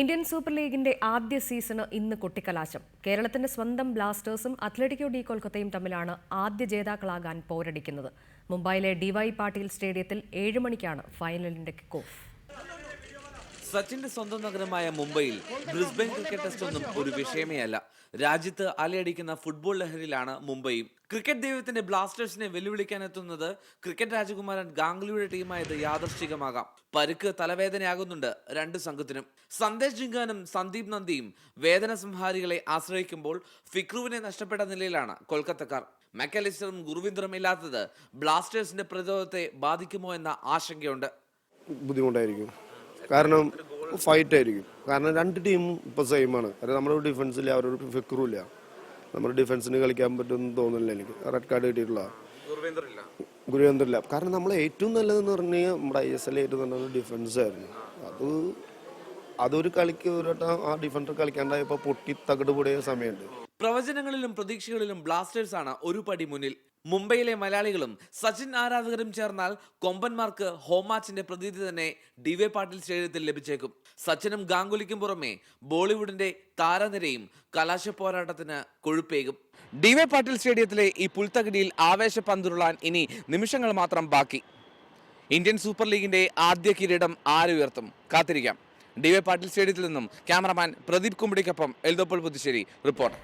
Indian super ലീഗിന്റെ ആദ്യ season ഇന്ന് കൊട്ടിക്കലാശം. കേരളത്തിന്റെ സ്വന്തം ബ്ലാസ്റ്റേഴ്സും അത്ലറ്റിക്കോ ഡി കൊൽക്കത്തയും തമ്മിലാണ് ആദ്യ ജേതാക്കളാകാൻ പോരടിക്കുന്നത്. മുംബൈയിലെ ഡിവൈ പാട്ടീൽ സ്റ്റേഡിയത്തിൽ ഏഴ് മണിക്കാണ് ഫൈനലിന്റെ കിക്ക് ഓഫ്. സച്ചിന്റെ സ്വന്തം നഗരമായ മുംബൈയിൽ ബ്രിസ്ബെൻ ക്രിക്കറ്റ് ടെസ്റ്റ് ഒന്നും ഒരു വിഷയമേ അല്ല രാജ്യത്ത് അലയടിക്കുന്ന ഫുട്ബോൾ ലഹരിയിലാണ് മുംബൈയും. ക്രിക്കറ്റ് ദൈവത്തിന്റെ ബ്ലാസ്റ്റേഴ്സിനെ വെല്ലുവിളിക്കാനെത്തുന്നത് ക്രിക്കറ്റ് രാജകുമാരൻ ഗാംഗ്ലിയുടെ ടീമായത് യാദർശികമാകാം. പരുക്ക് തലവേദനയാകുന്നുണ്ട് രണ്ട് സംഘത്തിനും. സന്ദേശ് ജിങ്കാനും സന്ദീപ് നന്ദിയും വേദന സംഹാരികളെ ആശ്രയിക്കുമ്പോൾ ഫിക്രുവിനെ നഷ്ടപ്പെട്ട നിലയിലാണ് കൊൽക്കത്തക്കാർ. മെക്കലിസ്റ്ററും ഗുരുവിന്ദറും ഇല്ലാത്തത് ബ്ലാസ്റ്റേഴ്സിന്റെ പ്രതിരോധത്തെ ബാധിക്കുമോ എന്ന ആശങ്കയുണ്ട്. ബുദ്ധിമുട്ടായിരിക്കും. കാരണം ഫൈറ്റ് ആയിരിക്കും. കാരണം രണ്ട് ടീമും ഇപ്പോൾ സെയിം ആണ്. കാരണം നമ്മുടെ ഡിഫൻസിൽ അവരൊരു ഫിക്കറും ഇല്ല. നമ്മുടെ ഡിഫൻസിന് കളിക്കാൻ പറ്റുമെന്ന് തോന്നുന്നില്ല എനിക്ക്. റെഡ് കാർഡ് കിട്ടിയിട്ടുള്ള ഗുരുവേന്ദ്രല്ല കാരണം നമ്മൾ ഏറ്റവും നല്ലതെന്ന് പറഞ്ഞു കഴിഞ്ഞാൽ നമ്മുടെ ഐ എസ് എൽ ഏറ്റവും നല്ലത് ഡിഫൻസ് ആയിരുന്നു. അത് അതൊരു കളിക്ക് ഒരു വട്ടം ആ ഡിഫൻഡർ കളിക്കാണ്ടായപ്പോൾ പൊട്ടി തകട് പൊടിയ സമയമുണ്ട്. പ്രവചനങ്ങളിലും പ്രതീക്ഷകളിലും ബ്ലാസ്റ്റേഴ്സ് ആണ് ഒരു പടി മുന്നിൽ. മുംബൈയിലെ മലയാളികളും സച്ചിൻ ആരാധകരും ചേർന്നാൽ കൊമ്പന്മാർക്ക് ഹോം മാച്ചിന്റെ പ്രതീതി തന്നെ ഡി വൈ പാട്ടിൽ സ്റ്റേഡിയത്തിൽ ലഭിച്ചേക്കും. സച്ചിനും ഗാംഗുലിക്കും പുറമെ ബോളിവുഡിന്റെ താരനിരയും കലാശ പോരാട്ടത്തിന് കൊഴുപ്പേകും. ഡി വൈ പാട്ടിൽ സ്റ്റേഡിയത്തിലെ ഈ പുൽത്തകിടിയിൽ ആവേശ പന്തുരുളാൻ ഇനി നിമിഷങ്ങൾ മാത്രം ബാക്കി. ഇന്ത്യൻ സൂപ്പർ ലീഗിന്റെ ആദ്യ കിരീടം ആരുയർത്തും കാത്തിരിക്കാം. ഡി വൈ പാട്ടിൽ സ്റ്റേഡിയത്തിൽ നിന്നും ക്യാമറമാൻ പ്രദീപ് കുമ്പിടിക്കൊപ്പം എൽദോപ്പോൾ പുതുശ്ശേരി റിപ്പോർട്ടർ.